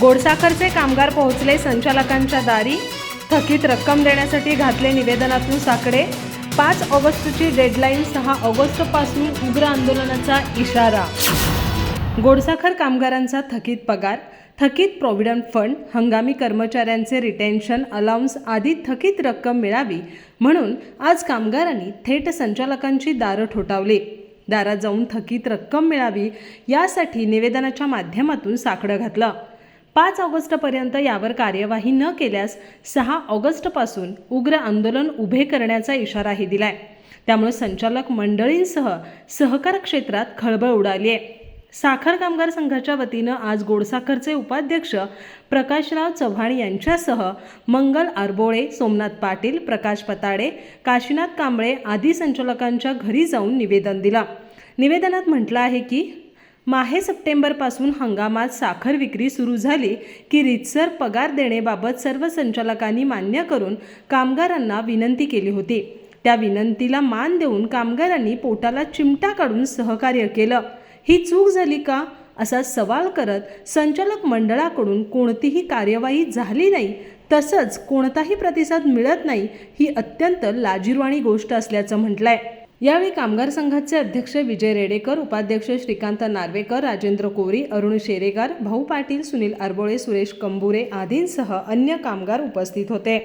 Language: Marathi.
गोडसाखरचे कामगार पोहोचले संचालकांच्या दारी. थकीत रक्कम देण्यासाठी घातले निवेदनातून साकडे. पाच ऑगस्टची डेडलाईन सहा ऑगस्टपासून उग्र आंदोलनाचा इशारा. गोडसाखर कामगारांचा थकीत पगार थकीत प्रॉव्हिडंट फंड हंगामी कर्मचाऱ्यांचे रिटेन्शन अलाउन्स आदी थकीत रक्कम मिळावी म्हणून आज कामगारांनी थेट संचालकांची दारं ठोठावली. दारात जाऊन थकीत रक्कम मिळावी यासाठी निवेदनाच्या माध्यमातून साकडं घातलं. पाच ऑगस्टपर्यंत यावर कार्यवाही न केल्यास सहा ऑगस्टपासून उग्र आंदोलन उभे करण्याचा इशाराही दिलाय. त्यामुळे संचालक मंडळींसह सहकार क्षेत्रात खळबळ उडाली आहे. साखर कामगार संघाच्या वतीनं आज गोडसाखरचे उपाध्यक्ष प्रकाशराव चव्हाण यांच्यासह मंगल आरबोळे सोमनाथ पाटील प्रकाश पताडे काशीनाथ कांबळे आदी संचालकांच्या घरी जाऊन निवेदन दिलं. निवेदनात म्हटलं आहे की माहे सप्टेंबरपासून हंगामात साखर विक्री सुरू झाली की रितसर पगार देणेबाबत सर्व संचालकांनी मान्य करून कामगारांना विनंती केली होती. त्या विनंतीला मान देऊन कामगारांनी पोटाला चिमटा काढून सहकार्य केलं. ही चूक झाली का? असा सवाल करत संचालक मंडळाकडून कोणतीही कार्यवाही झाली नाही तसंच कोणताही प्रतिसाद मिळत नाही ही अत्यंत लाजिरवाणी गोष्ट असल्याचं म्हटलं आहे यावेळी कामगार संघाचे अध्यक्ष विजय रेडेकर उपाध्यक्ष श्रीकांत नार्वेकर राजेंद्र कोरी अरुण शेरेगार भाऊ पाटील सुनील आरबोळे सुरेश कंबुरे आदींसह अन्य कामगार उपस्थित होते.